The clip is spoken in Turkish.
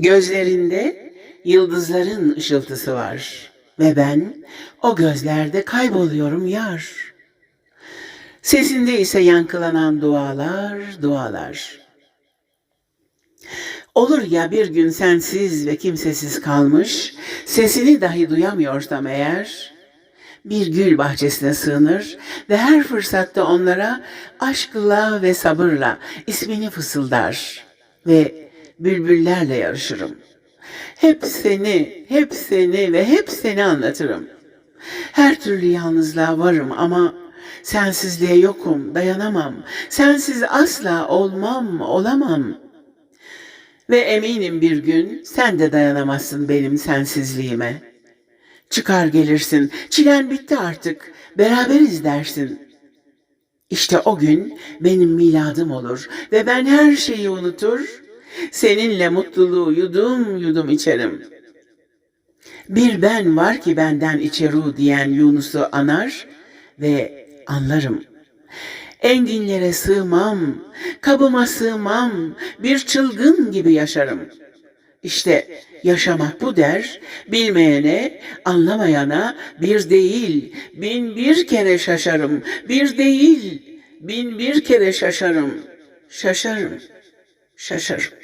Gözlerinde yıldızların ışıltısı var ve ben o gözlerde kayboluyorum yar. Sesinde ise yankılanan dualar, dualar. Olur ya bir gün sensiz ve kimsesiz kalmış, sesini dahi duyamıyorsam eğer, bir gül bahçesine sığınır ve her fırsatta onlara aşkla ve sabırla ismini fısıldar ve bülbüllerle yarışırım. Hep seni, hep seni ve hep seni anlatırım. Her türlü yalnızlığa varım ama sensizliğe yokum, dayanamam. Sensiz asla olmam, olamam. Ve eminim bir gün sen de dayanamazsın benim sensizliğime. Çıkar gelirsin, çilen bitti artık, beraberiz dersin. İşte o gün benim miladım olur ve ben her şeyi unutur, seninle mutluluğu yudum yudum içerim. Bir ben var ki benden içeru diyen Yunus'u anar ve anlarım. Enginlere sığmam, kabıma sığmam, bir çılgın gibi yaşarım. İşte yaşamak bu der, bilmeyene, anlamayana bir değil, bin bir kere şaşarım, bir değil, bin bir kere şaşarım, şaşarım, şaşarım.